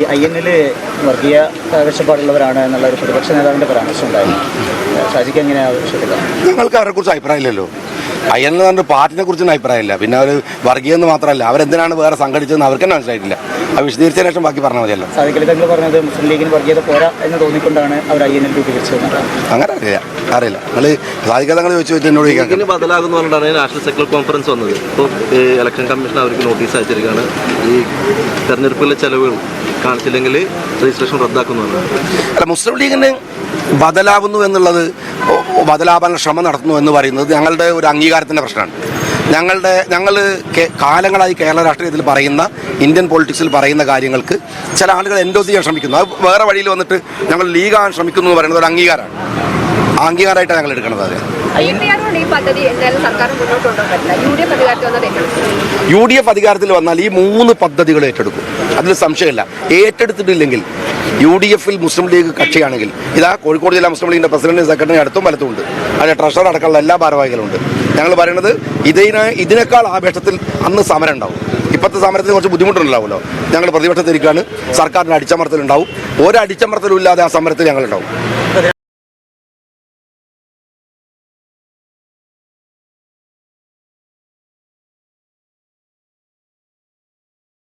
I എന്നിൽ വർഗീയ കാഴ്ചപ്പാടുള്ളവരാണ് എന്നുള്ള ഒരു പ്രതിപക്ഷ നേതാവിന്റെ പരാമർശം ഉണ്ടായിരുന്നു. ഷാജിക്ക് എങ്ങനെയാണ് ഞങ്ങൾക്ക് അവരെ കുറിച്ച് അഭിപ്രായമില്ലല്ലോ. അയ്യെന്ന് പറഞ്ഞ പാർട്ടിനെ കുറിച്ചൊന്നും അഭിപ്രായമില്ല. പിന്നെ അവർ വർഗീയെന്ന് മാത്രമല്ല. അവരെന്തിനാണ് വേറെ സംഘടിച്ചതെന്ന് അവർക്ക് തന്നെ മനസ്സിലായിട്ടില്ല. അത് വിശദീകരിച്ച ശേഷം ബാക്കി പറഞ്ഞാൽ മതിയല്ലോ. തങ്ങൾ പറഞ്ഞത് മുസ്ലിം ലീഗിന് വർഗീയത പോരാ എന്ന് തോന്നിക്കൊണ്ടാണ് അവർ ഐ രൂപീകരിച്ചത് അങ്ങനെ അറിയില്ല. അറിയില്ല. നിങ്ങൾ സാധിക്കാതെ ചോദിച്ചു വെച്ച് എന്നോട് ചോദിക്കാം ഇതിന് ബദലാകുന്ന പറഞ്ഞിട്ടാണ് നാഷണൽ സെക്യുലർ കോൺഫറൻസ് വന്നത്. ഇപ്പോൾ ഇലക്ഷൻ കമ്മീഷൻ അവർക്ക് നോട്ടീസ് അയച്ചിരിക്കുകയാണ്. ഈ തെരഞ്ഞെടുപ്പിലെ ചെലവുകൾ കാണിച്ചില്ലെങ്കിൽ രജിസ്ട്രേഷൻ റദ്ദാക്കുന്നതാണ് അല്ല മുസ്ലിം ലീഗിന് ബദലാവുന്നു എന്നുള്ളത് ബദലാവാനുള്ള ശ്രമം നടത്തുന്നു എന്ന് പറയുന്നത് ഞങ്ങളുടെ ഒരു അംഗീകാരത്തിന്റെ പ്രശ്നമാണ്. ഞങ്ങളുടെ ഞങ്ങൾ കാലങ്ങളായി കേരള രാഷ്ട്രീയത്തിൽ പറയുന്ന ഇന്ത്യൻ പൊളിറ്റിക്സിൽ പറയുന്ന കാര്യങ്ങൾക്ക് ചില ആളുകൾ എൻഡോസ് ചെയ്യാൻ ശ്രമിക്കുന്നു. അത് വേറെ വഴിയിൽ വന്നിട്ട് ഞങ്ങൾ ലീഗാകാൻ ശ്രമിക്കുന്നു എന്ന് പറയുന്നത് ഒരു അംഗീകാരമാണ്. ആ അംഗീകാരമായിട്ടാണ് ഞങ്ങൾ എടുക്കുന്നത് അതെ. യു ഡി എഫ് അധികാരത്തിൽ വന്നാൽ ഈ മൂന്ന് പദ്ധതികൾ ഏറ്റെടുക്കും. അതിൽ സംശയമില്ല. ഏറ്റെടുത്തിട്ടില്ലെങ്കിൽ യു ഡി എഫിൽ മുസ്ലിം ലീഗ് കക്ഷിയാണെങ്കിൽ ഇതാ കോഴിക്കോട് ജില്ലാ മുസ്ലിം ലീഗിന്റെ പ്രസിഡന്റ് സെക്രട്ടറി അടുത്തും വലത്തും ഉണ്ട് അതിന്റെ ട്രഷറർ അടക്കമുള്ള എല്ലാ ഭാരവാഹികളും ഉണ്ട് ഞങ്ങൾ പറയുന്നത് ഇതിനെ ഇതിനേക്കാൾ ആവേശത്തിൽ അന്ന് സമരം ഉണ്ടാവും. ഇപ്പോഴത്തെ സമരത്തിന് കുറച്ച് ബുദ്ധിമുട്ടുണ്ടാവുമല്ലോ. ഞങ്ങൾ പ്രതിപക്ഷത്തിരിക്കുകയാണ് സർക്കാരിന് അടിച്ചമർത്തലുണ്ടാവും. ഒരു അടിച്ചമർത്തലും ഇല്ലാതെ ആ സമരത്തിൽ ഞങ്ങളുണ്ടാവും.